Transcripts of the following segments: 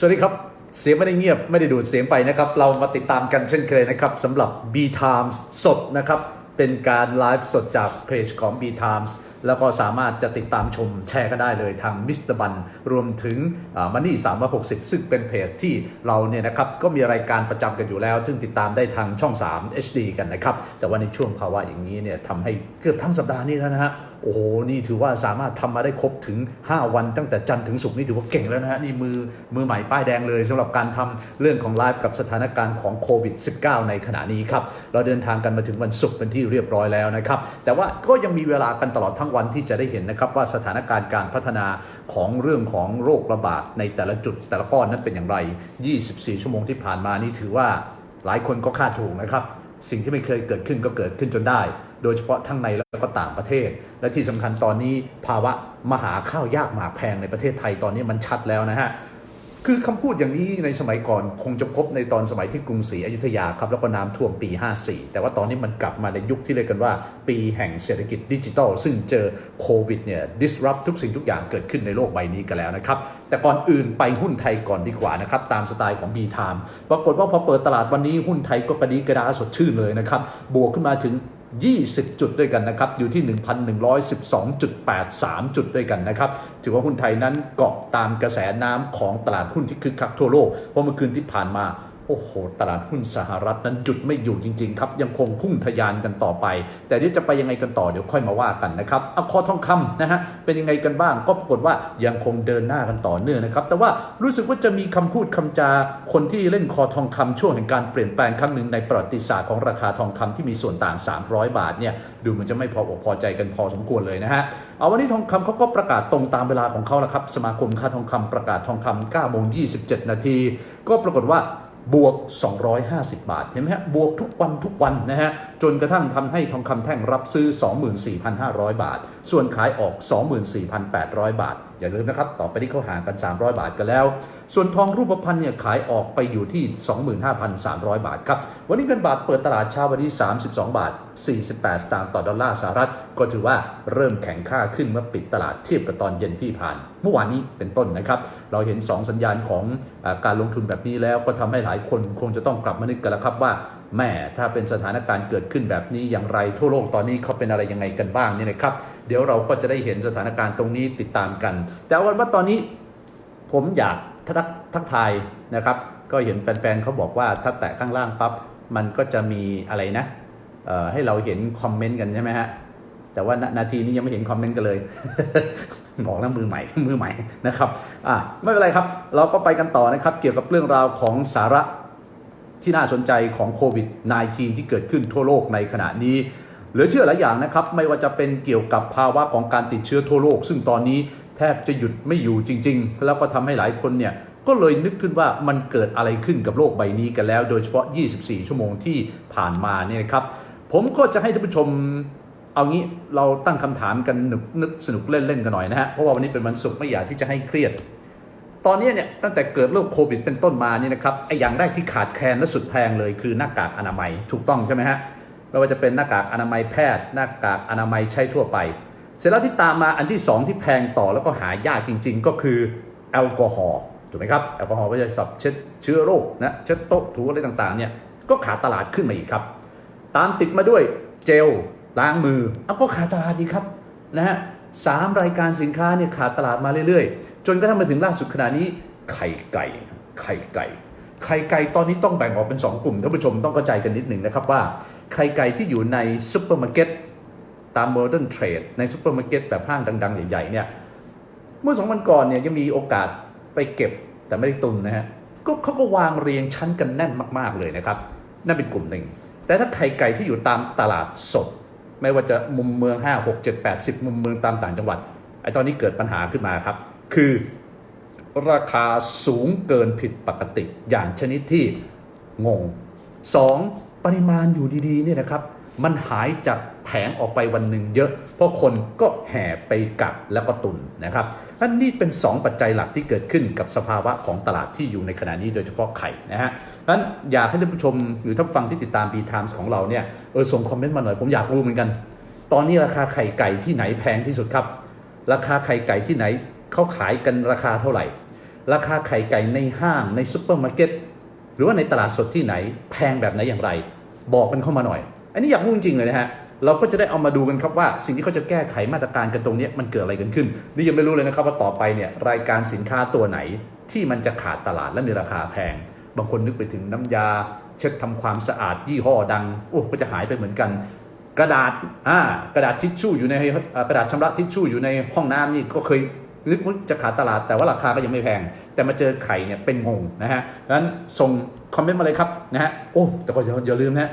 สวัสดีครับ เสียงไม่ได้เงียบไม่ได้ดูดเสียงไปนะครับ เรามาติดตามกันเช่นเคยนะครับสำหรับ B Times สดนะครับ เป็นการไลฟ์สดจากเพจของ B Times แล้วก็สามารถจะติดตามชมแชร์ก็ได้เลยทางมิสเตอร์บันรวมถึงมันนี่360ซึ่งเป็นเพจที่เราเนี่ยนะครับก็มีรายการประจำกันอยู่แล้ว ซึ่งติดตามได้ทางช่อง 3 HD กันนะครับ แต่ว่าในช่วงภาวะอย่างนี้เนี่ยทำให้เกือบทั้งสัปดาห์นี้แล้วนะฮะโอ้โหนี่ถือว่าสามารถทำมาได้ครบถึง 5 วันตั้งแต่จันทร์ถึงศุกร์นี่ถือว่าเก่งแล้วนะฮะนี่มือมือใหม่ป้ายแดงเลยสำหรับการทำเรื่องของไลฟ์กับสถานการณ์ของโควิด -19 ในขณะนี้ครับ เราเดินทางกันมาถึงวันศุกร์เป็นที่เรียบร้อยแล้วนะครับ แต่ว่าก็ยังมีเวลากันตลอดทั้งวันที่จะได้เห็นนะครับว่าสถานการณ์การพัฒนาของเรื่องของโรคระบาดในแต่ละจุดแต่ละก้อนนั้นเป็นอย่างไร 24 ชั่วโมงที่ผ่านมานี่ถือว่าหลายคนก็คาดถูกนะครับ สิ่งที่ไม่เคยเกิดขึ้นก็เกิดขึ้นจนได้ โดยเฉพาะทั้งในแล้วก็ต่างประเทศ และที่สำคัญตอนนี้ภาวะมหาข้าวยากหมากแพงในประเทศไทยตอนนี้มันชัดแล้วนะฮะ คือคำพูดอย่างนี้ในสมัยก่อนคงจะพบในตอนสมัยที่กรุงศรีอยุธยาครับแล้วก็น้ำท่วมปี 54 แต่ว่าตอนนี้มันกลับมาในยุคที่เรียกกันว่า ปีแห่งเศรษฐกิจดิจิทัล ซึ่งเจอโควิดเนี่ย disrupt ทุกสิ่งทุกอย่างเกิดขึ้นในโลกใบนี้กันแล้วนะครับ แต่ก่อนอื่นไปหุ้นไทยก่อนดีกว่านะครับ ตามสไตล์ของ B Time ปรากฏว่าพอเปิดตลาดวันนี้หุ้นไทยก็กระดีกระดาสดชื่นเลยนะครับบวกขึ้นมาถึง 20 จุดด้วยกันนะครับ อยู่ที่ 1,112.83 จุดด้วยกันนะครับ ถือว่าหุ้นไทยนั้นเกาะตามกระแสน้ำของตลาดหุ้นที่คึกคักทั่วโลก เพราะเมื่อคืนที่ผ่านมา โอ้โห ตลาดหุ้นสหรัฐนั้นหยุดไม่อยู่จริง ๆ ครับ ยังคงพุ่งทะยานกันต่อไป แต่เดี๋ยวจะไปยังไงกันต่อเดี๋ยวค่อยมาว่ากันนะครับเอาคอทองคำนะฮะเป็นยังไงกันบ้างก็ปรากฏว่ายังคงเดินหน้ากันต่อเนื่องนะครับแต่ว่ารู้สึกว่าจะมีคำพูดคำจาคนที่เล่นคอทองคำช่วงแห่งการเปลี่ยนแปลงครั้งหนึ่งในประวัติศาสตร์ของราคาทองคำที่มีส่วนต่าง 300 บาทเนี่ยดูมันจะไม่พออกพอใจกันพอสมควรเลยนะฮะเอาวันนี้ทองคำเขาก็ประกาศตรงตามเวลาของเขาแล้วครับสมาคมค่าทองคำประกาศทองคำ9โมง27 นาทีก็ปรากฏว่า บวก 250 บาท เห็นไหมฮะ บวกทุกวันทุกวันนะฮะ จนกระทั่งทำให้ทองคำแท่งรับซื้อ 24,500 บาท ส่วนขายออก 24,800 บาท อย่าลืมนะครับต่อไปนี้เขาห่างกัน 300 บาทกันแล้ว ส่วนทองรูปพรรณเนี่ยขายออกไปอยู่ที่ 25,300 บาทครับ วันนี้เงินบาทเปิดตลาดเช้าวันที่32 บาท 48 สตางค์ต่อดอลลาร์สหรัฐ ก็ถือว่าเริ่มแข็งค่าขึ้นเมื่อปิดตลาดเทียบกับตอนเย็นที่ผ่าน เมื่อวานนี้เป็นต้นนะครับ เราเห็น 2 สัญญาณของอการลงทุนแบบนี้แล้วก็ทำให้หลายคนคงจะต้องกลับมานึกกันแล้วครับว่า แม่ถ้าเป็นสถานการณ์เกิดขึ้นแบบนี้อย่างไร ทั่วโลกตอนนี้เขาเป็นอะไรยังไงกันบ้างนี่นะครับ เดี๋ยวเราก็จะได้เห็นสถานการณ์ตรงนี้ติดตามกัน แต่เอาเป็นว่าตอนนี้ผมอยากทักทักทายนะครับ ก็เห็นแฟนๆเขาบอกว่าถ้าแตะข้างล่างปั๊บมันก็จะมีอะไรนะให้เราเห็นคอมเมนต์กันใช่ไหมฮะแต่ว่านาทีนี้ยังไม่เห็นคอมเมนต์กันเลย บอกแล้วมือใหม่มือใหม่นะครับอะไม่เป็นไรครับ เราก็ไปกันต่อนะครับ เกี่ยวกับเรื่องราวของสาระ ที่น่าสนใจของโควิด -19 ที่เกิดขึ้นทั่วโลกในขณะนี้ เหลือเชื่อหลายอย่างนะครับ ไม่ว่าจะเป็นเกี่ยวกับภาวะของการติดเชื้อทั่วโลก ซึ่งตอนนี้แทบจะหยุดไม่อยู่จริง ๆ แล้วก็ทำให้หลายคนเนี่ยก็เลยนึกขึ้นว่ามันเกิดอะไรขึ้นกับโลกใบนี้กันแล้ว โดยเฉพาะ 24 ชั่วโมงที่ผ่านมาเนี่ยนะครับ ผมก็จะให้ท่านผู้ชมเอางี้เราตั้งคำถามกันนึกนึกสนุกเล่นๆกันหน่อยนะฮะเพราะว่าวันนี้เป็นวันศุกร์ไม่อยากที่จะให้เครียด ตอนนี้เนี่ยตั้งแต่เกิดโรคโควิดเป็นต้นมานี่นะครับไอ้อย่างแรกที่ขาดแคลนและสุดแพงเลยคือหน้ากากอนามัยถูกต้องใช่ไหมฮะไม่ว่าจะเป็นหน้ากากอนามัยแพทย์ หน้ากากอนามัยใช้ทั่วไป เสร็จแล้วที่ตามมาอันที่สองที่แพงต่อแล้วก็หายากจริง ๆ ก็คือแอลกอฮอล์ถูกไหมครับแอลกอฮอล์ก็จะสับเช็ดเชื้อโรคนะเช็ดโต๊ะถูอะไรต่างๆเนี่ยก็ขาดตลาดขึ้นมาอีกครับ ตามติดมาด้วยเจลล้างมือเอาก็ขาดตลาดอีกครับนะฮะ สามรายการสินค้าเนี่ยขาดตลาดมาเรื่อยๆ จนกระทั่งมาถึงล่าสุดขณะนี้ ไข่ไก่ ไข่ไก่ ไข่ไก่ตอนนี้ต้องแบ่งออกเป็น 2 กลุ่มท่านผู้ชมต้องเข้าใจกันนิดหนึ่งนะครับว่า ไข่ไก่ที่อยู่ในซูเปอร์มาร์เก็ตตามโมเดิร์นเทรดในซูเปอร์มาร์เก็ตแบบห้างดัง ๆ ใหญ่ๆเนี่ยเมื่อสองวันก่อนเนี่ยยังมีโอกาสไปเก็บแต่ไม่ได้ตุนนะฮะก็เขาก็วางเรียงชั้นกันแน่นมาก ๆเลยนะครับ นั่นเป็นกลุ่มหนึ่งแต่ถ้าไข่ไก่ที่อยู่ตามตลาดสด ไม่ว่าจะมุมเมือง 5 6 7 8 10 มุมเมืองตามต่างจังหวัดไอ้ตอนนี้เกิดปัญหาขึ้นมาครับ คือราคาสูงเกินผิดปกติ อย่างชนิดที่งง 2. ปริมาณอยู่ดีๆเนี่ยนะครับ มันหายจากแผงออกไปวันหนึ่งเยอะ เพราะคนก็แห่ไปกักแล้วก็ตุนนะครับอันนี้เป็น 2 ปัจจัยหลักที่เกิดขึ้นกับสภาวะของตลาดที่อยู่ในขณะนี้โดยเฉพาะไข่นะฮะนั้นอยากให้ท่านผู้ชมหรือท่านฟังที่ติดตาม B Times ของเราเนี่ยเออส่งคอมเมนต์มาหน่อยผมอยากรู้เหมือนกัน ตอนนี้ราคาไข่ไก่ที่ไหนแพงที่สุดครับ ราคาไข่ไก่ที่ไหนเขาขายกันราคาเท่าไหร่ ราคาไข่ไก่ในห้างในซูเปอร์มาร์เก็ตหรือว่าในตลาดสดที่ไหนแพงแบบไหนอย่างไร บอกกันเข้ามาหน่อย อันนี้อยากรู้จริงๆเลยนะฮะ เราก็จะได้เอามาดูกันครับว่า สิ่งที่เขาจะแก้ไขมาตรการกันตรงนี้มันเกิดอะไรกันขึ้น นี่ยังไม่รู้เลยนะครับว่าต่อไปเนี่ยรายการสินค้าตัวไหนที่มันจะขาดตลาดและมีราคาแพง บางคนนึกไปถึงน้ำยา เช็ดทำความสะอาดยี่ห้อดังโอ้ก็จะหายไปเหมือนกัน กระดาษอ่ากระดาษทิชชู่อยู่ในกระดาษชำระทิชชู่อยู่ในห้องน้ำนี่ก็เคยนึกว่าจะขาดตลาดแต่ว่าราคาก็ยังไม่แพง แต่มาเจอไข่เนี่ยเป็นงงนะฮะดังนั้นส่งคอมเมนต์มาเลยครับนะฮะโอ้แต่ก็อย่าอย่าลืมนะฮะ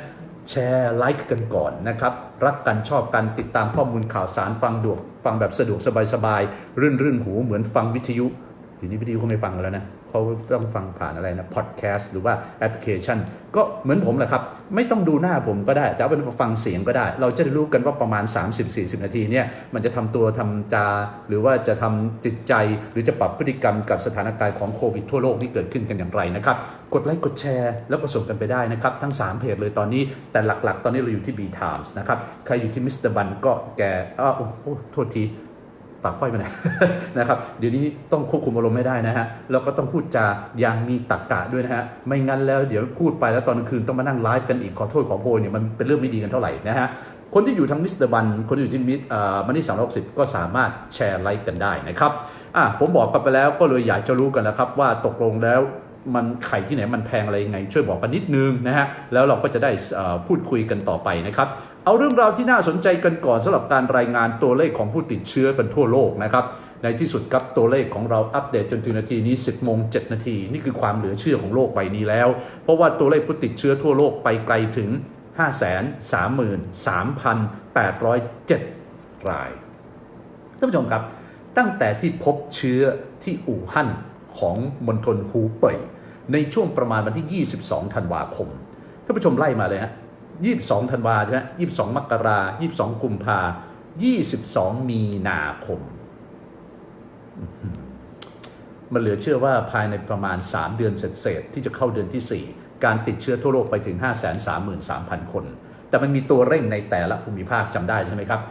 แชร์ไลค์กันก่อนนะครับ รักกันชอบกันติดตามข้อมูลข่าวสารฟังดวกฟังแบบสะดวกสบายๆ รื่นรื่นหูเหมือนฟังวิทยุอยู่นี้วิทยุเขาไม่ฟังแล้วนะ เขาต้องฟังผ่านอะไรนะพอดแคสต์หรือว่าแอปพลิเคชัน ก็เหมือนผมแหละครับ ไม่ต้องดูหน้าผมก็ได้ แต่เป็นฟังเสียงก็ได้ เราจะได้รู้กันว่าประมาณ 30-40 นาทีเนี่ยมันจะทำตัวทำจา หรือว่าจะทำจิตใจหรือจะปรับพฤติกรรมกับสถานการณ์ของโควิดทั่วโลกที่เกิดขึ้นกันอย่างไรนะครับกดไลค์กดแชร์แล้วก็ส่งกันไปได้นะครับ ทั้ง 3 เพจเลยตอนนี้แต่หลักๆ ตอนนี้เราอยู่ที่ B Times นะครับ ใครอยู่ที่มิสเตอร์บันก็แกอ้าวโอ้โทษที ปากค่อยมาหนนะครับ เดี๋ยวนี้ต้องควบคุมอารมณ์ไม่ได้นะฮะ แล้วก็ต้องพูดจาอย่างมีตรรกะด้วยนะฮะ ไม่งั้นแล้วเดี๋ยวพูดไปแล้วตอนกลางคืนต้องมานั่งไลฟ์กันอีกขอโทษขอโพยเนี่ยมันเป็นเรื่องไม่ดีกันเท่าไหร่นะฮะ คนที่อยู่ทั้งมิสเตอร์บัน คนที่อยู่ที่มิสเอ่อมันนี่สามร้อยสิบก็สามารถแชร์ไลค์กันได้นะครับ อะผมบอกกันไปแล้วก็เลยอยากจะรู้กันนะครับว่าตกลงแล้ว มันไข่ที่ไหนมันแพงอะไรยังไง ช่วยบอกกันนิดนึงนะฮะแล้วเราก็จะได้พูดคุยกันต่อไปนะครับเอาเรื่องราวที่น่าสนใจกันก่อนสำหรับการรายงานตัวเลขของผู้ติดเชื้อกันทั่วโลกนะครับ ในที่สุดครับตัวเลขของเราอัปเดตจนถึงนาทีนี้ 10โมง7นาทีนี่คือความเหลือเชื่อของโลกใบนี้แล้ว เพราะว่าตัวเลขผู้ติดเชื้อทั่วโลกไปไกลถึง 533,807 รายท่านผู้ชมครับ ตั้งแต่ที่พบเชื้อที่อู่ฮั่นของมณฑลฮูเป่ย ในช่วงประมาณวันที่ 22 ธันวาคม ท่านผู้ชมไล่มาเลยฮะ 22 ธันวาใช่ไหม22 มกรา22 กุมภา22 มีนาคม มันเหลือเชื่อว่าภายในประมาณ 3 เดือนเศษๆที่จะเข้าเดือนที่ 4 การติดเชื้อทั่วโลกไปถึง 533,000 คน แต่มันมีตัวเร่งในแต่ละภูมิภาคจำได้ใช่ไหมครับ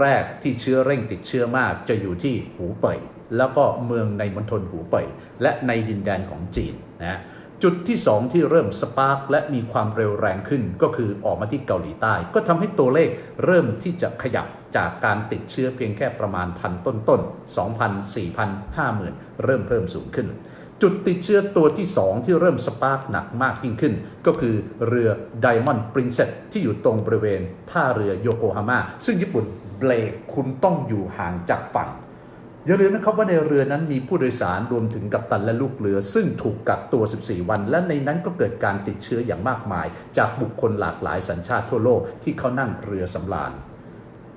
แรก ๆ ที่เชื้อเร่งติดเชื้อมากจะอยู่ที่หูเป่ยแล้วก็เมืองในมณฑลหูเป่ยและในดินแดนของจีน นะจุดที่ 2 ที่เริ่มสปาร์กและมีความเร็วแรงขึ้น ก็คือออกมาที่เกาหลีใต้ ก็ทำให้ตัวเลขเริ่มที่จะขยับจากการติดเชื้อเพียงแค่ประมาณพันต้นๆ2,000 4,000 50,000 เริ่มเพิ่มสูงขึ้น จุดติดเชื้อตัวที่ 2 ที่เริ่มสปาร์กหนักมากยิ่งขึ้น ก็คือเรือ Diamond Princess ที่อยู่ตรงบริเวณท่าเรือโยโกฮาม่าซึ่งญี่ปุ่นเบรกคุณต้องอยู่ห่างจากฝั่ง อย่าลืมนะครับว่าในเรือนั้นมีผู้โดยสารรวมถึงกัปตันและลูกเรือ ซึ่งถูกกักตัว 14 วัน และในนั้นก็เกิดการติดเชื้ออย่างมากมาย จากบุคคลหลากหลายสัญชาติทั่วโลกที่เขานั่งเรือสำราญ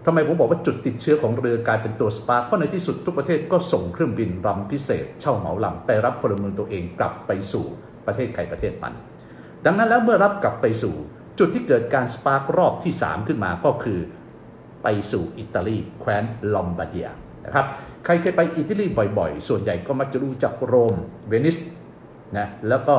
ทำไมผมบอกว่าจุดติดเชื้อของเรือกลายเป็นตัวสปาร์คเพราะในที่สุดทุกประเทศก็ส่งเครื่องบินลำพิเศษ เช่าเหมาลำไปรับพลเมืองตัวเองกลับไปสู่ประเทศใครประเทศมัน ดังนั้นแล้วเมื่อรับกลับไปสู่ จุดที่เกิดการสปาร์ครอบที่ 3 ขึ้นมาก็คือ ไปสู่อิตาลีแคว้นลอมบาร์เดีย นะครับใครเคยไปอิตาลีบ่อยๆ ส่วนใหญ่ก็มักจะรู้จักโรม เวนิสนะแล้วก็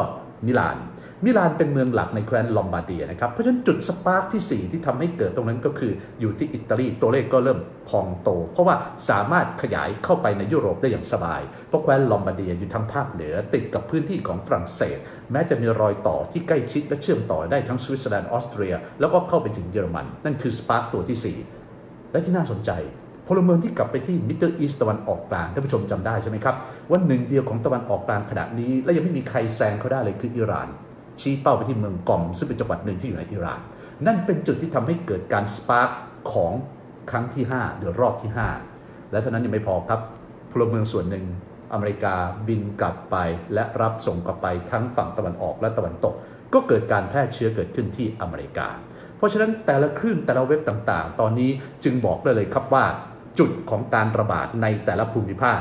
มิลาน มิลานเป็นเมืองหลักในแคว้นลอมบาร์เดียนะครับ เพราะฉะนั้นจุดสปาร์คที่ 4 ที่ทำให้เกิดตรงนั้นก็คืออยู่ที่อิตาลีตัวเลขก็เริ่มพองโต เพราะว่าสามารถขยายเข้าไปในยุโรปได้อย่างสบาย เพราะแคว้นลอมบาร์เดียอยู่ทางภาคเหนือติดกับพื้นที่ของฝรั่งเศส แม้จะมีรอยต่อที่ใกล้ชิดและเชื่อมต่อได้ทั้งสวิตเซอร์แลนด์ออสเตรีย แล้วก็เข้าไปถึงเยอรมัน นั่นคือสปาร์คตัวที่ 4 และที่น่าสนใจ พลเมืองที่กลับไปที่มิดเดิลอีสตะวันออกกลางท่านผู้ชมจำได้ใช่ไหมครับว่าหนึ่งเดียวของตะวันออกกลางขณะนี้ และยังไม่มีใครแซงเขาได้เลยคืออิหร่าน ชี้เป้าไปที่เมืองกอมซึ่งเป็นจังหวัดหนึ่งที่อยู่ในอิหร่าน นั่นเป็นจุดที่ทำให้เกิดการสปาร์กของครั้งที่ 5 หรือรอบที่ 5 และเท่านั้นยังไม่พอครับพลเมืองส่วนหนึ่งอเมริกาบินกลับไปและรับส่งกลับไปทั้งฝั่งตะวันออกและตะวันตก ก็เกิดการแพร่เชื้อเกิดขึ้นที่อเมริกา เพราะฉะนั้นแต่ละคลื่นแต่ละเว็บต่างๆ ตอนนี้จึงบอกได้เลยครับว่า จุดของการระบาดในแต่ละภูมิภาค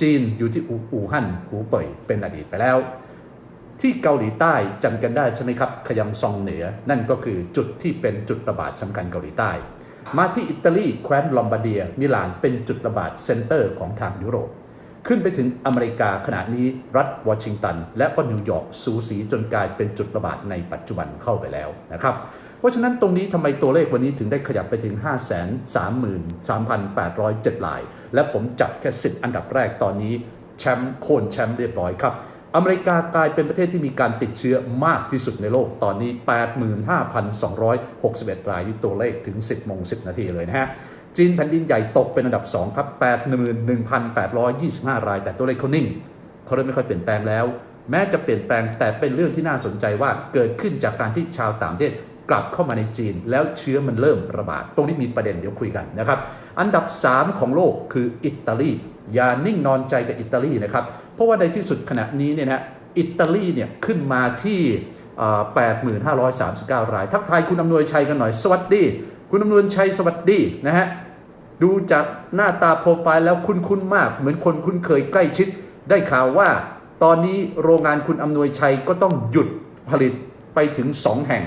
จีนอยู่ที่อู่ฮั่นหูเป่ยเป็นอดีตไปแล้ว ที่เกาหลีใต้จำกันได้ใช่ไหมครับ ขยำซองเหนือ นั่นก็คือจุดที่เป็นจุดระบาดสำคัญเกาหลีใต้ มาที่อิตาลีแคว้นลอมบาร์เดีย มิลานเป็นจุดระบาดเซ็นเตอร์ของทางยุโรปขึ้นไปถึงอเมริกาขณะนี้รัฐวอชิงตัน และก็นิวยอร์กสูสีจนกลายเป็นจุดระบาดในปัจจุบันเข้าไปแล้วนะครับ ราะฉะนั้นตรงนี้ทำไมตัวเลขวันนี้ถึงได้ขยับไปถึง 5 3 3 8 0 7ลาย และผมจับแค่ 10 อันดับแรกตอนนี้แชมป์โค่นแชมป์เรียบร้อยครับอเมริกากลายเป็นประเทศที่มีการติดเชื้อมากที่สุดในโลกตอนนี้ 85,261 รายนี่ตัวเลขถึง 10โมง10 นาทีเลยนะฮะ จีนแผ่นดินใหญ่ตกเป็นอันดับ 2 ครับ 81,825 ราย แต่ตัวเลขเขานิ่งเขาเริ่มไม่ค่อยเปลี่ยนแปลงแล้ว แม้จะเปลี่ยนแปลงแต่เป็นเรื่องที่น่าสนใจว่าเกิดขึ้นจากการที่ชาวต่างประเทศ กลับเข้ามาในจีน แล้วเชื้อมันเริ่มระบาด ตรงนี้มีประเด็นเดี๋ยวคุยกันนะครับ อันดับ 3 ของโลกคืออิตาลี อย่านิ่งนอนใจกับอิตาลีนะครับ เพราะว่าในที่สุดขณะนี้เนี่ยนะอิตาลีเนี่ยขึ้นมาที่เอ่อ8,539 ราย ทักทายคุณอำนวยชัยกันหน่อย สวัสดี คุณอำนวยชัยสวัสดีนะฮะ ดูจากหน้าตาโปรไฟล์แล้วคุ้นๆมาก เหมือนคนคุ้นเคยใกล้ชิด ได้ข่าวว่า ตอนนี้โรงงานคุณอำนวยชัยก็ต้องหยุดผลิตไปถึง 2 แห่ง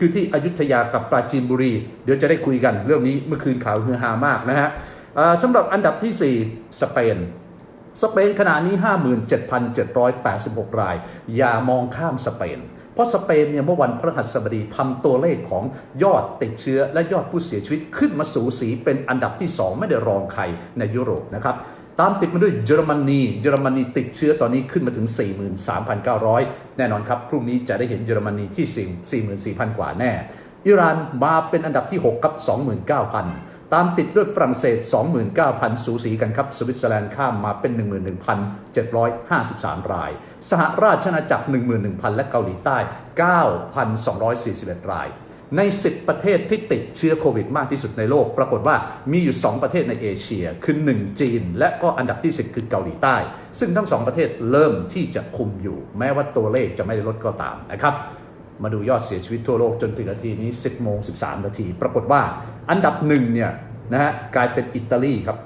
คือที่อยุธยากับปราจีนบุรี เดี๋ยวจะได้คุยกันเรื่องนี้เมื่อคืนข่าวฮือฮามากนะฮะสำหรับอันดับที่ 4 สเปนสเปนขณะนี้ 57,786 ราย อย่ามองข้ามสเปน เพราะสเปนเนี่ยเมื่อวันพฤหัสบดีทำตัวเลขของยอดติดเชื้อและยอดผู้เสียชีวิตขึ้นมาสูสีเป็นอันดับที่ 2 ไม่ได้รองใครในยุโรปนะครับ ตามติดมาด้วยเยอรมนี เยอรมนีติดเชื้อตอนนี้ขึ้นมาถึง 43,900 แน่นอนครับ พรุ่งนี้จะได้เห็นเยอรมนีที่ 44,000 กว่าแน่ อิหร่านมาเป็นอันดับที่6กับ 29,000 ตามติดด้วยฝรั่งเศส 29,000 สูสีกันครับ สวิตเซอร์แลนด์ข้ามมาเป็น 11,753 ราย สหราชอาณาจักร 11,000 และเกาหลีใต้ 9,241 ราย ใน 10 ประเทศที่ติดเชื้อโควิดมากที่สุดในโลก ปรากฏว่ามีอยู่ 2 ประเทศในเอเชีย คือ 1 จีน และก็อันดับที่ 10 คือเกาหลีใต้ ซึ่งทั้งสองประเทศเริ่มที่จะคุมอยู่ แม้ว่าตัวเลขจะไม่ได้ลดก็ตามนะครับ มาดูยอดเสียชีวิตทั่วโลกจนถึงนาทีนี้ 10โมง13 นาที ปรากฏว่าอันดับหนึ่งเนี่ยนะฮะกลายเป็นอิตาลีครับ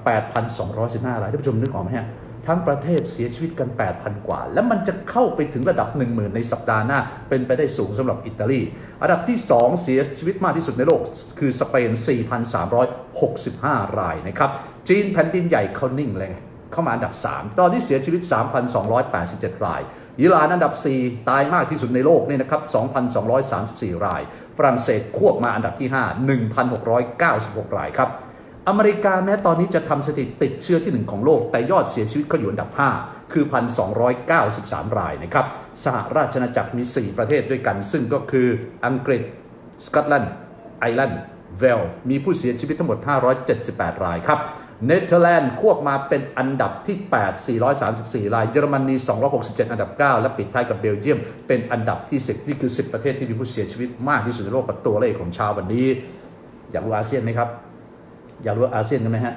8,215รายท่านผู้ชมนึกออกไหมฮะ ทั้งประเทศเสียชีวิตกัน 8,000 กว่า แล้วมันจะเข้าไปถึงระดับ 10,000 ในสัปดาห์หน้า เป็นไปได้สูงสำหรับอิตาลี อันดับที่ 2 เสียชีวิตมากที่สุดในโลก คือสเปน 4,365 รายนะครับ จีนแผ่นดินใหญ่เขานิ่งเลยเข้ามาอันดับ 3 ตอนนี้เสียชีวิต 3,287 ราย อิหร่านอันดับ 4 ตายมากที่สุดในโลกเนี่ยนะครับ 2,234 ราย ฝรั่งเศสควบมาอันดับที่ 5 1,696 รายครับ อเมริกาแม้ตอนนี้จะทำสถิติติดเชื้อที่ 1 ของโลก แต่ยอดเสียชีวิตก็อยู่อันดับ 5 คือ 1,293 รายนะครับสหราชอาณาจักรมี 4 ประเทศด้วยกัน ซึ่งก็คืออังกฤษ สกอตแลนด์ ไอร์แลนด์ เวลมีผู้เสียชีวิตทั้งหมด 578 รายครับเนเธอร์แลนด์ควบมาเป็นอันดับที่ 8 434 ราย เยอรมนี 267 อันดับ 9 และปิดท้ายกับเบลเยียม เป็นอันดับที่ 10 นี่คือ 10 ประเทศที่มีผู้เสียชีวิตมากที่สุดในโลกกัตัวเลขของช้าวันนี้ อยากรู้อาเซียนไหมครับ อยากรู้อาเซียนกันไหมฮะ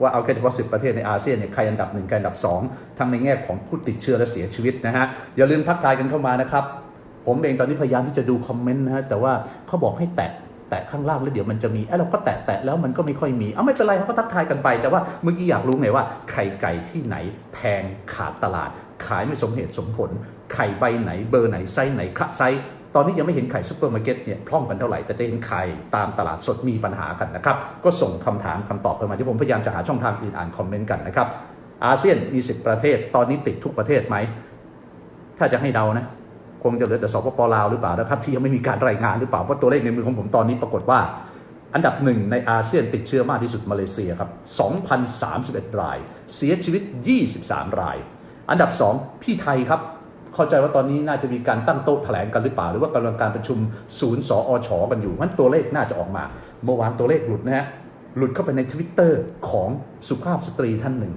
ว่าเอาแค่เฉพาะ10 ประเทศในอาเซียนเนี่ยใครอันดับ1ใครอันดับ 2 ทั้งในแง่ของผู้ติดเชื้อและเสียชีวิตนะฮะอย่าลืมทักทายกันเข้ามานะครับ ผมเองตอนนี้พยายามที่จะดูคอมเมนต์นะฮะแต่ว่าเขาบอกให้แตะแตะข้างล่างแล้วเดี๋ยวมันจะมีไอ้เราก็แตะแตะแล้วมันก็ไม่ค่อยมี เอาไม่เป็นไรเขาก็ทักทายกันไป แต่ว่าเมื่อกี้อยากรู้ไงว่าไข่ไก่ที่ไหนแพงขาดตลาด ขายไม่สมเหตุสมผล ไข่ใบไหนเบอร์ไหนไซส์ไหนคละไซส์ ตอนนี้ยังไม่เห็นไข่ซุปเปอร์มาร์เก็ตเนี่ยพร่องกันเท่าไหร่ แต่จะเห็นไข่ตามตลาดสดมีปัญหากันนะครับ ก็ส่งคำถามคำตอบเข้ามาที่ผมพยายามจะหาช่องทางอื่นอ่านคอมเมนต์กันนะครับ อาเซียนมี 10 ประเทศ ตอนนี้ติดทุกประเทศไหม ถ้าจะให้เดานะ คงจะเหลือแต่สปปลาวหรือเปล่านะครับ ที่ยังไม่มีการรายงานหรือเปล่าเพราะตัวเลขในมือของผมตอนนี้ปรากฏว่า อันดับหนึ่งในอาเซียนติดเชื้อมากที่สุดมาเลเซียครับ2,031 ราย เสียชีวิต 23 ราย อันดับ 2 พี่ไทยครับ เข้าใจว่าตอนนี้น่าจะมีการตั้งโต๊ะแถลงกันหรือเปล่า หรือว่ากำลังการประชุมศูนย์สอชอกันอยู่มันตัวเลขน่าจะออกมา เมื่อวานตัวเลขหลุดนะฮะหลุดเข้าไปในทวิตเตอร์ของสุภาพสตรีท่านหนึ่ง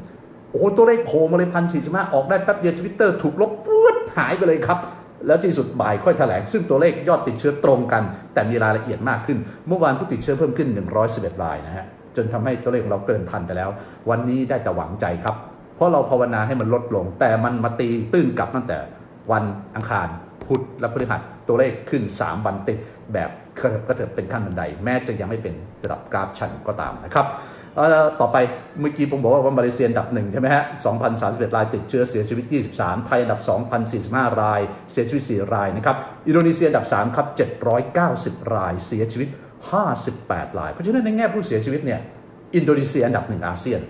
โอ้ตัวเลขโผล่มาเลยพันสี่สิบห้าออกได้แป๊บเดียวทวิตเตอร์ถูกลบปุ๊ดหายไปเลยครับ แล้วที่สุดบ่ายค่อยแถลง ซึ่งตัวเลขยอดติดเชื้อตรงกัน แต่มีรายละเอียดมากขึ้น เมื่อวานผู้ติดเชื้อเพิ่มขึ้น 111รายนะฮะจนทำให้ตัวเลขของเราเกินพันไปแล้ว วันนี้ได้แต่หวังใจครับ เพราะเราภาวนาให้มันลดลง แต่มันมาตีตื้นกลับตั้งแต่ วันอังคารพุธและพฤหัสตัวเลขขึ้น 3 วันติดแบบกระเถิบกระเถิบเป็นขั้นบันได แม้จะยังไม่เป็นระดับกราฟชันก็ตามนะครับต่อไปเมื่อกี้ผมบอกว่าว่ามาเลเซียอันดับหนึ่งใช่ไหมฮะ2,031 รายติดเชื้อเสียชีวิต 23 ไทยอันดับ 2,045 ราย เสียชีวิต 4 รายนะครับ อินโดนีเซียอันดับ 3 ครับ 790 ราย เสียชีวิต 58 ราย เพราะฉะนั้นในแง่ผู้เสียชีวิตเนี่ย อินโดนีเซียอันดับหนึ่งอาเซียน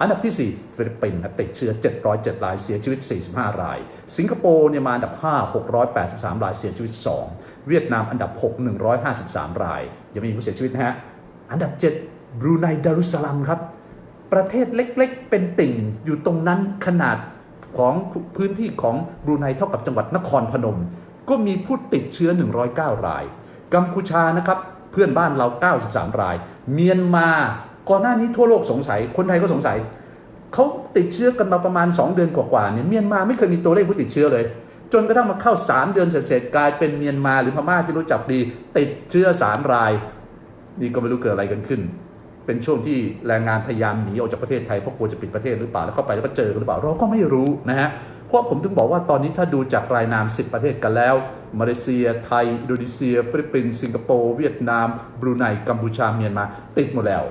อันดับที่ 4 ฟิลิปปินส์ติดเชื้อ 707 รายเสียชีวิต 45 ราย สิงคโปร์เนี่ยมาอันดับ 5 683 รายเสียชีวิต 2 เวียดนามอันดับ 6 153 ราย ยังไม่มีผู้เสียชีวิตนะฮะ อันดับ 7 บรูไนดารุสสลัมครับ ประเทศเล็กๆ เป็นติ่งอยู่ตรงนั้นขนาดของพื้นที่ของบรูไนเท่ากับจังหวัดนครพนม ก็มีผู้ติดเชื้อ 109 ราย กัมพูชานะครับเพื่อนบ้านเรา 93 ราย เมียนมา ก่อนหน้านี้ทั่วโลกสงสัย คนไทยก็สงสัย เขาติดเชื้อกันมาประมาณ 2 เดือนกว่าๆเนี่ยเมียนมาไม่เคยมีตัวเลขผู้ติดเชื้อเลย จนกระทั่งมาเข้า 3 เดือนเสร็จกลายเป็นเมียนมาหรือพม่าที่รู้จักดี ติดเชื้อ3ราย นี่ก็ไม่รู้เกิดอะไรกันขึ้น เป็นช่วงที่แรงงานพยายามหนีออกจากประเทศไทยเพราะกลัวจะปิดประเทศหรือเปล่าแล้วเข้าไปแล้วก็เจอกันหรือเปล่าเราก็ไม่รู้นะฮะเพราะผมถึงบอกว่าตอนนี้ถ้าดูจากรายนาม 10 ประเทศกันแล้ว มาเลเซีย ไทย อินโดนีเซีย ฟิลิปปินส์ สิงคโปร์ เวียดนาม บรูไน กัมพูชา เมียนมา ติดหมดแล้ว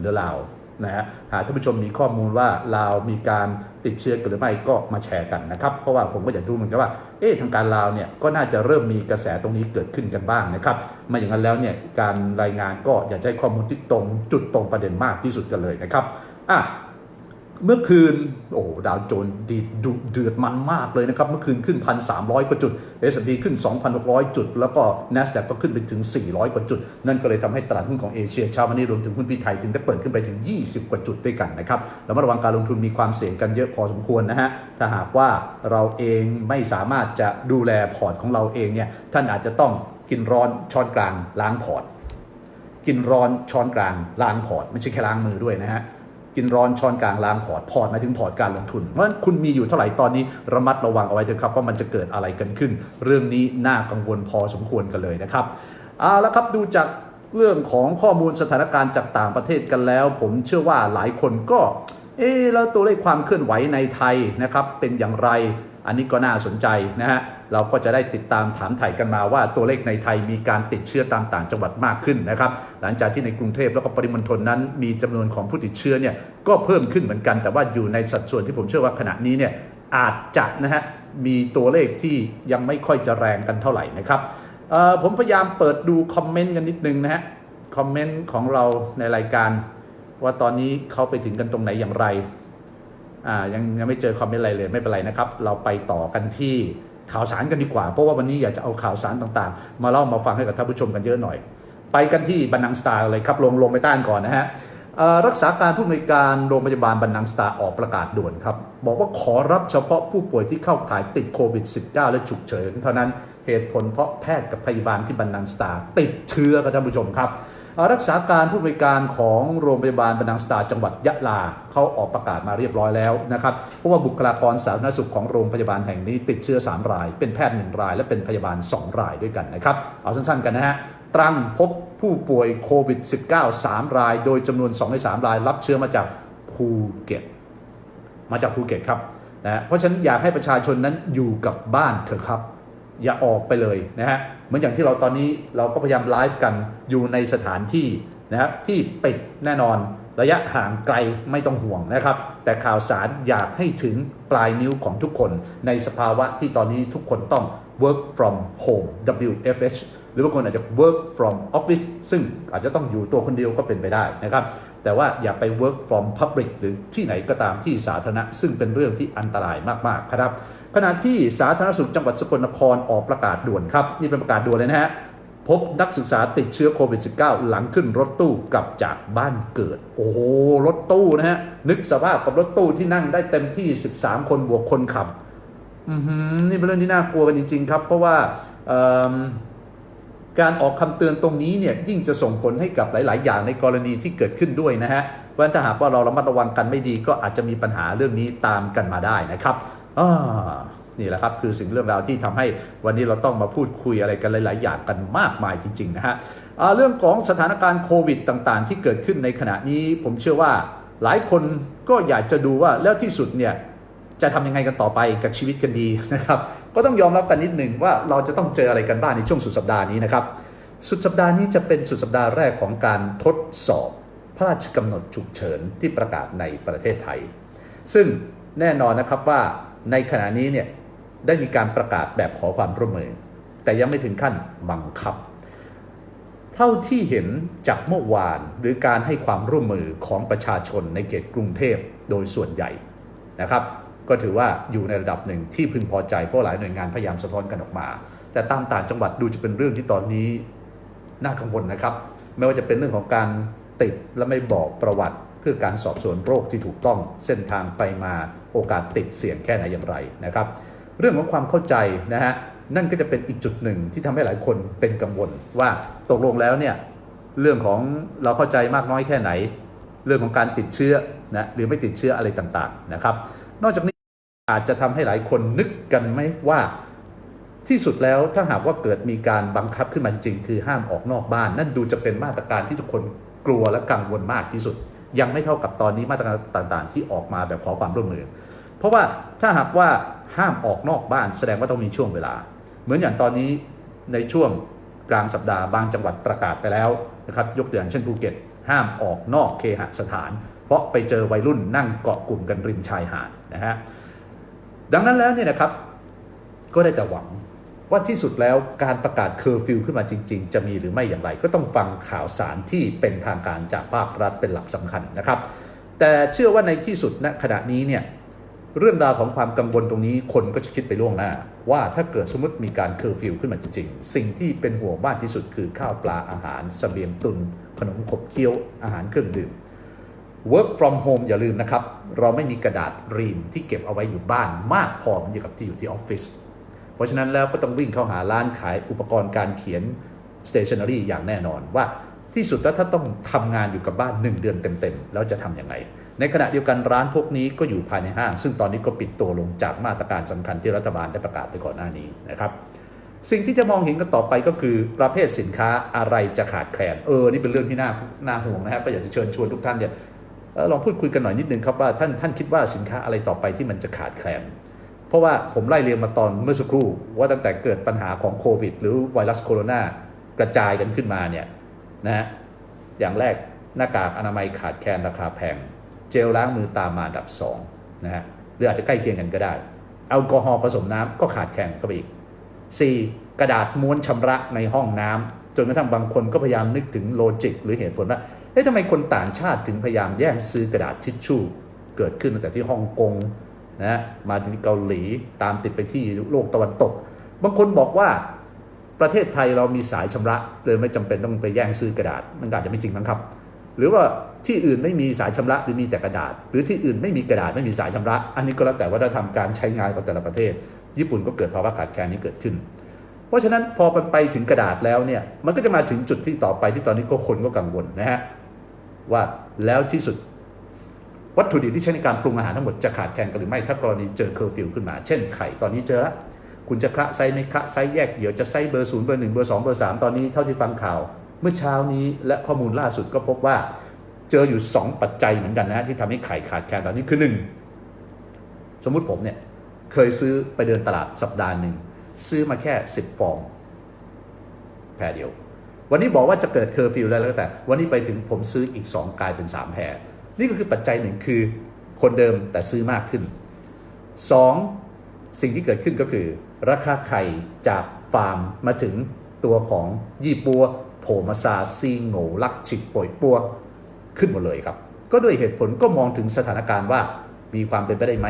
หรือลาวนะฮะหากท่านผู้ชมมีข้อมูลว่าลาวมีการติดเชื้อกันหรือไม่ก็มาแชร์กันนะครับ เพราะว่าผมก็อยากรู้เหมือนกันว่า เอ๊ะทางการลาวเนี่ยก็น่าจะเริ่มมีกระแสตรงนี้เกิดขึ้นกันบ้างนะครับ ไมาอย่างนั้นแล้วเนี่ยการรายงานก็อยากให้ข้อมูลที่ตรงจุดตรงประเด็นมากที่สุดกันเลยนะครับอะ เมื่อคืน โอ้ดาวโจนส์ดีดดุเดือดมันมากเลยนะครับ เมื่อคืนขึ้น 1,300 กว่าจุด S&P ขึ้น 2,600 จุด แล้วก็ NASDAQ ก็ขึ้นไปถึง 400 กว่าจุด นั่นก็เลยทำให้ตลาดหุ้นของเอเชียเช้าวันนี้รวมถึงหุ้นพี่ไทย ถึงได้เปิดขึ้นไปถึง 20 กว่าจุดด้วยกันนะครับแล้วมาระวังการลงทุนมีความเสี่ยงกันเยอะพอสมควรนะฮะถ้าหากว่าเราเองไม่สามารถจะดูแลพอร์ตของเราเองเนี่ยท่านอาจจะต้องกินร้อนช้อนกลางล้างพอร์ตกินร้อนช้อนกลางล้างพอร์ตไม่ใช่แค่ล้างมือด้วยนะฮะ กินร้อนช้อนกลางล้างพอร์ตพอร์ตหมายถึงพอร์ตการลงทุน เพราะฉะนั้นคุณมีอยู่เท่าไหร่ตอนนี้ระมัดระวังเอาไว้เถอะครับว่ามันจะเกิดอะไรกันขึ้น เรื่องนี้น่ากังวลพอสมควรกันเลยนะครับเอาละครับดูจากเรื่องของข้อมูลสถานการณ์จากต่างประเทศกันแล้ว ผมเชื่อว่าหลายคนก็เอ๊ะแล้วตัวเลขความเคลื่อนไหวในไทยนะครับเป็นอย่างไร อันนี้ก็น่าสนใจนะฮะ เราก็จะได้ติดตามถามไถ่กันมาว่าตัวเลขในไทยมีการติดเชื้อตามต่างจังหวัดมากขึ้นนะครับ หลังจากที่ในกรุงเทพแล้วก็ปริมณฑลนั้น มีจำนวนของผู้ติดเชื้อเนี่ยก็เพิ่มขึ้นเหมือนกัน แต่ว่าอยู่ในสัดส่วนที่ผมเชื่อว่าขณะนี้เนี่ยอาจจะนะฮะมีตัวเลขที่ยังไม่ค่อยจะแรงกันเท่าไหร่นะครับผมพยายามเปิดดูคอมเมนต์กันนิดนึงนะฮะคอมเมนต์ของเราในรายการ ว่าตอนนี้เขาไปถึงกันตรงไหนอย่างไรอ่ายังยังไม่เจอคอมเมนต์อะไรเลยไม่เป็นไรนะครับ เราไปต่อกันที่ ข่าวสารกันดีกว่า เพราะว่าวันนี้อยากจะเอาข่าวสารต่างๆ มาเล่ามาฟังให้กับท่านผู้ชมกันเยอะหน่อย ไปกันที่บันนังสตาร์เลยครับลงลงไปต้านก่อนนะฮะรักษาการผู้อำนวยการโรงพยาบาลบันนังสตาร์ออกประกาศด่วนครับ บอกว่าขอรับเฉพาะผู้ป่วยที่เข้าข่ายติดโควิด -19 และฉุกเฉินเท่านั้นเหตุผลเพราะแพทย์กับพยาบาลที่บันนังสตาร์ติดเชื้อครับท่านผู้ชมครับ รักษาการผู้บริการของโรงพยาบาลบรรนังสตาจังหวัดยะลาเขาออกประกาศมาเรียบร้อยแล้วนะครับเพราะว่าบุคลากรสาธารณสุขของโรงพยาบาลแห่งนี้ติดเชื้อ 3 ราย เป็นแพทย์ 1 ราย และเป็นพยาบาล 2 รายด้วยกันนะครับ เอาสั้นๆกันนะฮะตรังพบผู้ป่วยโควิด -19 3 ราย โดยจำนวน2ใน3ราย รับเชื้อมาจากภูเก็ต มาจากภูเก็ตครับนะเพราะฉะนั้นอยากให้ประชาชนนั้นอยู่กับบ้านเถอะครับ อย่าออกไปเลยนะฮะเหมือนอย่างที่เราตอนนี้เราก็พยายามไลฟ์กันอยู่ในสถานที่นะครับที่ปิดแน่นอนระยะห่างไกลไม่ต้องห่วงนะครับ แต่ข่าวสารอยากให้ถึงปลายนิ้วของทุกคน ในสภาวะที่ตอนนี้ทุกคนต้อง work from home WFH หรือบางคนอาจจะ work from office ซึ่งอาจจะต้องอยู่ตัวคนเดียวก็เป็นไปได้นะครับ แต่ว่าอย่าไป work from public หรือที่ไหนก็ตามที่สาธารณะ ซึ่งเป็นเรื่องที่อันตรายมากๆครับขณะที่สาธารณสุขจังหวัดสกลนครออกประกาศด่วนครับ นี่เป็นประกาศด่วนเลยนะฮะพบนักศึกษาติดเชื้อโควิด -19 หลังขึ้นรถตู้กลับจากบ้านเกิด โอ้โห รถตู้นะฮะ นึกสภาพกับรถตู้ที่นั่งได้เต็มที่ 13 คนบวกคนขับ อือหือนี่เป็นเรื่องที่น่ากลัวกันจริง ๆ ครับ เพราะว่า การออกคำเตือนตรงนี้เนี่ยยิ่งจะส่งผลให้กับหลาย ๆ อย่างในกรณีที่เกิดขึ้นด้วยนะฮะเพราะฉะนั้นถ้าหากว่าเราระมัดระวังกันไม่ดีก็อาจจะมีปัญหาเรื่องนี้ตามกันมาได้นะครับอ่านี่แหละครับคือสิ่งเรื่องราวที่ทำให้วันนี้เราต้องมาพูดคุยอะไรกันหลาย ๆ อย่างกันมากมายจริง ๆ นะฮะเรื่องของสถานการณ์โควิดต่าง ๆ ที่เกิดขึ้นในขณะนี้ ผมเชื่อว่าหลายคนก็อยากจะดูว่าแล้วที่สุดเนี่ยจะทำยังไงกันต่อไปกับชีวิตกันดีนะครับ ก็ต้องยอมรับกันนิดหนึ่งว่าเราจะต้องเจออะไรกันบ้างในช่วงสุดสัปดาห์นี้นะครับ สุดสัปดาห์นี้จะเป็นสุดสัปดาห์แรกของการทดสอบ พระราชกำหนดฉุกเฉินที่ประกาศในประเทศไทย ซึ่งแน่นอนนะครับว่าในขณะนี้เนี่ยได้มีการประกาศแบบขอความร่วมมือ แต่ยังไม่ถึงขั้นบังคับ เท่าที่เห็นจากเมื่อวานหรือการให้ความร่วมมือของประชาชนในเขตกรุงเทพโดยส่วนใหญ่นะครับ ก็ถือว่าอยู่ในระดับหนึ่งที่พึงพอใจเพราะหลายหน่วยงานพยายามสะท้อนกันออกมา แต่ตามต่างจังหวัดดูจะเป็นเรื่องที่ตอนนี้น่ากังวลนะครับ ไม่ว่าจะเป็นเรื่องของการติดและไม่บอกประวัติ เพื่อการสอบสวนโรคที่ถูกต้องเส้นทางไปมาโอกาสติดเสี่ยงแค่ไหนอย่างไรนะครับ เรื่องของความเข้าใจนะฮะนั่นก็จะเป็นอีกจุดหนึ่งที่ทำให้หลายคนเป็นกังวลว่าตกลงแล้วเนี่ยเรื่องของเราเข้าใจมากน้อยแค่ไหน เรื่องของการติดเชื้อนะหรือไม่ติดเชื้ออะไรต่างๆนะครับ นอกจากนี้ อาจจะทำให้หลายคนนึกกันไหมว่าที่สุดแล้วถ้าหากว่าเกิดมีการบังคับขึ้นมาจริง คือห้ามออกนอกบ้าน นั่นดูจะเป็นมาตรการที่ทุกคนกลัวและกังวลมากที่สุด ยังไม่เท่ากับตอนนี้มาตรการต่างๆ ที่ออกมาแบบขอความร่วมมือ เพราะว่าถ้าหากว่าห้ามออกนอกบ้านแสดงว่าต้องมีช่วงเวลา เหมือนอย่างตอนนี้ในช่วงกลางสัปดาห์บางจังหวัดประกาศไปแล้วนะครับยกตัวอย่างเช่นภูเก็ต ห้ามออกนอกเคหสถาน เพราะไปเจอวัยรุ่นนั่งเกาะกลุ่มกันริมชายหาดนะฮะ ดังนั้นแล้วเนี่ยนะครับ ก็ได้แต่หวังว่าที่สุดแล้วการประกาศเคอร์ฟิวขึ้นมาจริง ๆ จะมีหรือไม่อย่างไร ก็ต้องฟังข่าวสารที่เป็นทางการจากภาครัฐเป็นหลักสำคัญนะครับ แต่เชื่อว่าในที่สุดณขณะนี้เนี่ยเรื่องราวของความกังวลตรงนี้คนก็จะคิดไปล่วงหน้า ว่าถ้าเกิดสมมติมีการเคอร์ฟิวขึ้นมาจริง ๆ สิ่งที่เป็นห่วงบ้านที่สุดคือข้าวปลาอาหารสเสบียงตุน ขนมขบเคี้ยวอาหารเครื่องดื่ม work from home อย่าลืมนะครับ เราไม่มีกระดาษรีมที่เก็บเอาไว้อยู่บ้านมากพอเหมือนกับที่อยู่ที่ออฟฟิศเพราะฉะนั้นแล้วก็ต้องวิ่งเข้าหาร้านขายอุปกรณ์การเขียน stationery อย่างแน่นอนว่าที่สุดแล้วถ้าต้องทำงานอยู่กับบ้าน 1 เดือนเต็มๆ แล้วจะทำยังไง ในขณะเดียวกันร้านพวกนี้ก็อยู่ภายในห้าง ซึ่งตอนนี้ก็ปิดตัวลงจากมาตรการสำคัญที่รัฐบาลได้ประกาศไปก่อนหน้านี้นะครับ สิ่งที่จะมองเห็นกันต่อไปก็คือประเภทสินค้าอะไรจะขาดแคลน เออ นี่เป็นเรื่องที่น่าน่าห่วงนะครับก็อยากจะเชิญชวนทุกท่านเนี่ย ลองพูดคุยกันหน่อยนิดนึงครับว่าท่านท่านคิดว่าสินค้าอะไรต่อไปที่มันจะขาดแคลน เพราะว่าผมไล่เรียงมาตอนเมื่อสักครู่ ว่าตั้งแต่เกิดปัญหาของโควิด หรือไวรัสโคโรนากระจายกันขึ้นมาเนี่ยนะฮะอย่างแรกหน้ากากอนามัยขาดแคลนราคาแพง เจลล้างมือตามมาอันดับ2นะฮะหรืออาจจะใกล้เคียงกันก็ได้แอลกอฮอล์ผสมน้ำก็ขาดแคลนเข้าไปอีก 4. กระดาษม้วนชำระในห้องน้ำจนกระทั่งบางคนก็พยายามนึกถึงโลจิกหรือเหตุผลว่า อ๊ะทำไมคนต่างชาติถึงพยายามแย่งซื้อกระดาษทิชชู่ เกิดขึ้นตั้งแต่ที่ฮ่องกงนะมาถึงเกาหลีตามติดไปที่โลกตะวันตก บางคนบอกว่าประเทศไทยเรามีสายชำระเลยไม่จำเป็นต้องไปแย่งซื้อกระดาษมันก็อาจจะไม่จริงมั้งครับ หรือว่าที่อื่นไม่มีสายชำระหรือมีแต่กระดาษ หรือที่อื่นไม่มีกระดาษไม่มีสายชำระ อันนี้ก็แล้วแต่ว่าได้ทำการใช้งานของแต่ละประเทศ ญี่ปุ่นก็เกิดภาวะขาดแคลนนี้เกิดขึ้น เพราะฉะนั้นพอมันไปถึงกระดาษแล้วเนี่ยมันก็จะมาถึงจุดที่ต่อไปที่ตอนนี้ก็คนก็กังวลนะฮะ ว่าแล้วที่สุดวัตถุดิบที่ใช้ในการปรุงอาหารทั้งหมดจะขาดแคลนกันหรือไม่ถ้ากรณีเจอเคอร์ฟิวขึ้นมา เช่นไข่ตอนนี้เจอแล้วคุณจะคละไซไม่คละไซแยกเดี๋ยวจะไซเบอร์ศูนย์เบอร์หนึ่งเบอร์สองเบอร์สามตอนนี้เท่าที่ฟังข่าว เมื่อเช้านี้และข้อมูลล่าสุดก็พบว่า เจออยู่ 2 ปัจจัยเหมือนกันนะที่ทำให้ไข่ขาดแคลนตอนนี้คือ 1 สมมุติผมเนี่ยเคยซื้อไปเดินตลาดสัปดาห์หนึ่งซื้อมาแค่ 10 ฟอง แพรเดียว วันนี้บอกว่าจะเกิดเคอร์ฟิวแล้วแล้วแต่ วันนี้ไปถึงผมซื้ออีก 2 กลายเป็น 3 แพรนี่ก็คือปัจจัยหนึ่งคือคนเดิมแต่ซื้อมากขึ้น 2. สิ่งที่เกิดขึ้นก็คือ ราคาไข่จากฟาร์มมาถึงตัวของยี่ปัวโผมาซาซีโง่ลักฉิกป่วยปัวขึ้นหมดเลยครับ ก็ด้วยเหตุผลก็มองถึงสถานการณ์ว่ามีความเป็นไปได้ไหม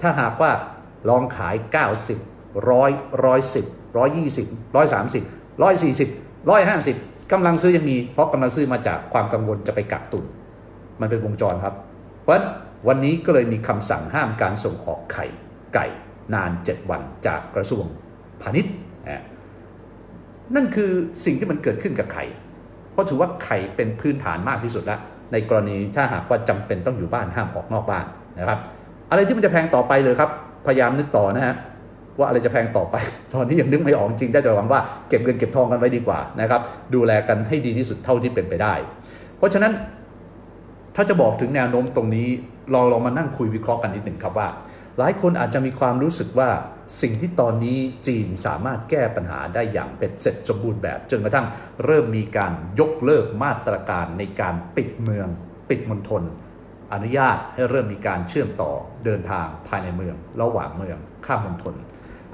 ถ้าหากว่าลองขาย 90 100 110 120 130 140 150กำลังซื้อยังมี เพราะกำลังซื้อมาจากความกังวลจะไปกักตุน มันเป็นวงจรครับ เพราะฉะนั้นวันนี้ก็เลยมีคำสั่งห้ามการส่งออกไข่ไก่นาน 7 วันจากกระทรวงพาณิชย์นะนั่นคือสิ่งที่มันเกิดขึ้นกับไข่ เพราะถือว่าไข่เป็นพื้นฐานมากที่สุดแล้ว ในกรณีถ้าหากว่าจำเป็นต้องอยู่บ้านห้ามออกนอกบ้านนะครับ อะไรที่มันจะแพงต่อไปเลยครับ พยายามนึกต่อนะฮะ ว่าอะไรจะแพงต่อไป ตอนนี้ยังนึกไม่ออกจริงได้แต่หวังว่าเก็บเงินเก็บทองกันไว้ดีกว่านะครับดูแลกันให้ดีที่สุดเท่าที่เป็นไปได้ เพราะฉะนั้นถ้าจะบอกถึงแนวโน้มตรงนี้เราลองมานั่งคุยวิเคราะห์กันนิดหนึ่งครับว่า หลายคนอาจจะมีความรู้สึกว่าสิ่งที่ตอนนี้จีนสามารถแก้ปัญหาได้อย่างเป็นเสร็จสมบูรณ์แบบ จนกระทั่งเริ่มมีการยกเลิกมาตรการในการปิดเมือง ปิดมณฑลอนุญาตให้เริ่มมีการเชื่อมต่อเดินทางภายในเมือง ระหว่างเมืองข้ามมณฑล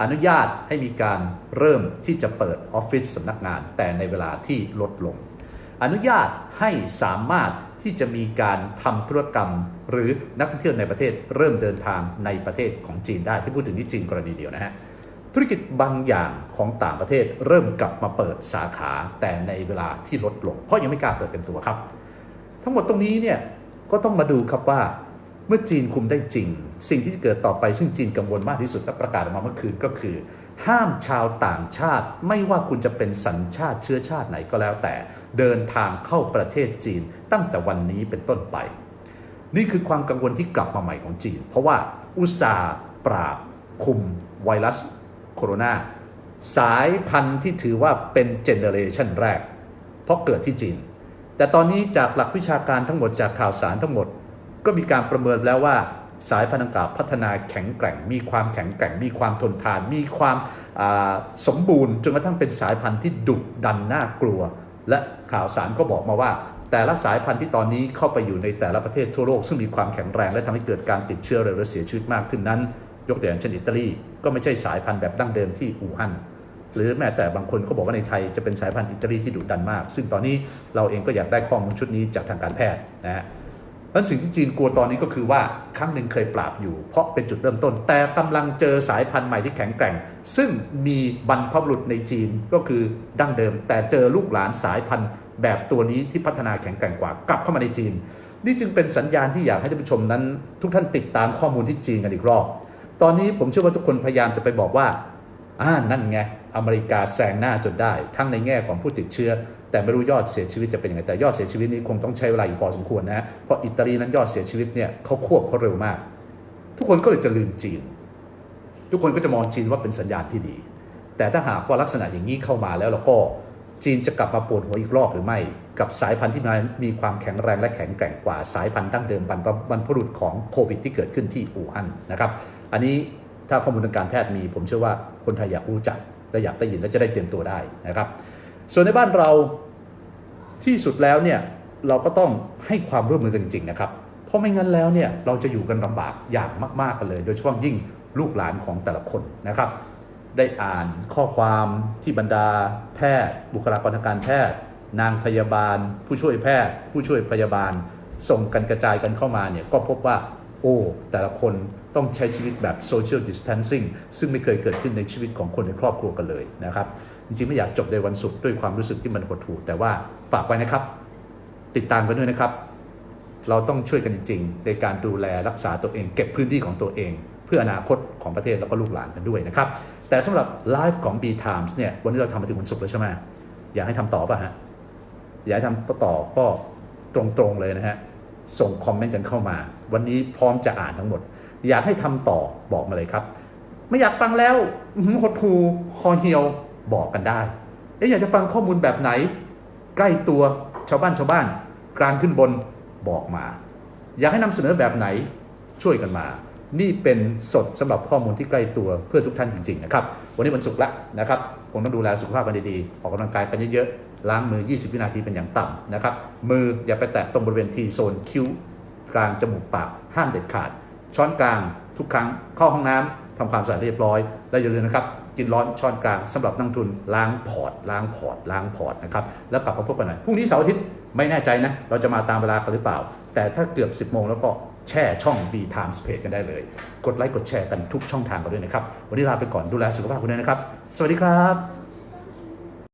อนุญาตให้มีการเริ่มที่จะเปิดออฟฟิศสำนักงาน แต่ในเวลาที่ลดลง อนุญาตให้สามารถที่จะมีการทำธุรกรรม หรือนักท่องเที่ยวในประเทศเริ่มเดินทางในประเทศของจีนได้ที่พูดถึงที่จีนกรณีเดียวนะฮะธุรกิจบางอย่างของต่างประเทศเริ่มกลับมาเปิดสาขาแต่ในเวลาที่ลดลง เพราะยังไม่กล้าเปิดเต็มตัวครับ ทั้งหมดตรงนี้เนี่ยก็ต้องมาดูครับว่า เมื่อจีนคุมได้จริง สิ่งที่จะเกิดต่อไปซึ่งจีนกังวลมากที่สุดและประกาศออกมาเมื่อคืนก็คือ ห้ามชาวต่างชาติ ไม่ว่าคุณจะเป็นสัญชาติเชื้อชาติไหนก็แล้วแต่ เดินทางเข้าประเทศจีนตั้งแต่วันนี้เป็นต้นไป นี่คือความกังวลที่กลับมาใหม่ของจีน เพราะว่าอุตสาห์ปราบคุมไวรัสโคโรนาสายพันธุ์ที่ถือว่าเป็นเจเนเรชันแรก เพราะเกิดที่จีน แต่ตอนนี้จากหลักวิชาการทั้งหมดจากข่าวสารทั้งหมด ก็มีการประเมินแล้วว่าสายพันธุ์ดังกล่าวพัฒนาแข็งแกร่ง มีความแข็งแกร่ง มีความทนทาน มีความสมบูรณ์จนกระทั่งเป็นสายพันธุ์ที่ดุดันน่ากลัว และข่าวสารก็บอกมาว่า แต่ละสายพันธุ์ที่ตอนนี้เข้าไปอยู่ในแต่ละประเทศทั่วโลก ซึ่งมีความแข็งแรง และทำให้เกิดการติดเชื้อเร็วและเสียชีวิตมากขึ้นนั้น ยกตัวอย่างเช่นอิตาลีก็ไม่ใช่สายพันธุ์แบบดั้งเดิมที่อู่ฮั่นหรือแม้แต่บางคนก็บอกว่าในไทยจะเป็นสายพันธุ์อิตาลีที่ดุดันมาก ซึ่งตอนนี้เราเองก็อยากได้ข้อมูลชุดนี้จากทางการแพทย์นะฮะ เพราะฉะนั้นสิ่งที่จีนกลัวตอนนี้ก็คือว่าครั้งหนึ่งเคยปราบอยู่ เพราะเป็นจุดเริ่มต้น แต่กำลังเจอสายพันธุ์ใหม่ที่แข็งแกร่ง ซึ่งมีบรรพบุรุษในจีนก็คือดั้งเดิม แต่เจอลูกหลานสายพันธุ์แบบตัวนี้ที่พัฒนาแข็งแกร่งกว่ากลับเข้ามาในจีน นี่จึงเป็นสัญญาณที่อยากให้ท่านผู้ชมนั้น ทุกท่านติดตามข้อมูลที่จีนกันอีกรอบตอนนี้ผมเชื่อว่าทุกคนพยายามจะไปบอกว่าอ่านั่นไงอเมริกาแซงหน้าจนได้ ทั้งในแง่ของผู้ติดเชื้อ แต่ไม่รู้ยอดเสียชีวิตจะเป็นยังไงแต่ยอดเสียชีวิตนี้คงต้องใช้เวลาอยู่พอสมควรนะเพราะอิตาลีนั้นยอดเสียชีวิตเนี่ยเขาควบเขาเร็วมาก ทุกคนก็เลยจะลืมจีน ทุกคนก็จะมองจีนว่าเป็นสัญญาณที่ดี แต่ถ้าหากว่าลักษณะอย่างนี้เข้ามาแล้วเราก็จีนจะกลับมาปวดหัวอีกรอบหรือไม่ กับสายพันธุ์ที่มามีความแข็งแรงและแข็งแกร่งกว่าสายพันธุ์ดั้งเดิมบรรพบุรุษของโควิดที่เกิดขึ้นที่อู่ฮั่นนะครับอันนี้ถ้าข้อมูลทางการแพทย์มี ผมเชื่อว่าคนไทยอยากรู้จักและอยากได้ยินและจะได้เตรียมตัวได้นะครับ ส่วนในบ้านเราที่สุดแล้วเนี่ยเราก็ต้องให้ความร่วมมือกันจริงๆนะครับ เพราะไม่งั้นแล้วเนี่ยเราจะอยู่กันลำบากอย่างมากๆกันเลย โดยเฉพาะยิ่งลูกหลานของแต่ละคนนะครับ ได้อ่านข้อความที่บรรดาแพทย์ บุคลากรทางการแพทย์ นางพยาบาล ผู้ช่วยแพทย์ ผู้ช่วยพยาบาล ส่งกันกระจายกันเข้ามาเนี่ยก็พบว่าโอ้แต่ละคนต้องใช้ชีวิตแบบ social distancing ซึ่งไม่เคยเกิดขึ้นในชีวิตของคนในครอบครัวกันเลยนะครับ จริงๆไม่อยากจบในวันศุกร์ด้วยความรู้สึกที่มันหดหู่แต่ว่าฝากไว้นะครับ ติดตามกันด้วยนะครับ เราต้องช่วยกันจริง ๆ ในการดูแลรักษาตัวเอง เก็บพื้นที่ของตัวเอง เพื่ออนาคตของประเทศแล้วก็ลูกหลานกันด้วยนะครับ แต่สำหรับไลฟ์ของ B Times เนี่ยวันนี้เราทำมาถึงวันศุกร์แล้วใช่ไหมอยากให้ทำต่อป่ะฮะอยากให้ทำต่อก็ตรงๆเลยนะฮะส่งคอมเมนต์กันเข้ามา วันนี้พร้อมจะอ่านทั้งหมด อยากให้ทำต่อบอกมาเลยครับ ไม่อยากฟังแล้วอื้อหือหดหูคอเหี่ยว บอกกันได้เอ๊ะอยากจะฟังข้อมูลแบบไหน ใกล้ตัวชาวบ้านชาวบ้าน กลางขึ้นบนบอกมา อยากให้นำเสนอแบบไหนช่วยกันมา นี่เป็นสดสำหรับข้อมูลที่ใกล้ตัวเพื่อทุกท่านจริงๆนะครับ วันนี้วันศุกร์ละนะครับคงต้องดูแลสุขภาพกันดีๆ ออกกำลังกายกันเยอะๆ ล้างมือ 20 วินาทีเป็นอย่างต่ำนะครับ มืออย่าไปแตะตรงบริเวณทีโซนคิ้วกลางจมูกปากห้ามเด็ดขาด ช้อนกลางทุกครั้งเข้าห้องน้ำทำความสะอาดเรียบร้อย และอย่าลืมนะครับ กินร้อนช้อนกลางสำหรับนักทุนล้างพอร์ตล้างพอร์ตล้างพอร์ตนะครับแล้วกลับมาพบกันใหม่พรุ่งนี้เสาร์อาทิตย์ไม่แน่ใจนะเราจะมาตามเวลากันหรือเปล่า แต่ถ้าเกือบ 10โมงแล้วก็แช่ช่อง B Times Page กันได้เลย กดไลค์กดแชร์กันทุกช่องทางกันด้วยนะครับ วันนี้ลาไปก่อนดูแลสุขภาพคุณด้วยนะครับ สวัสดีครับ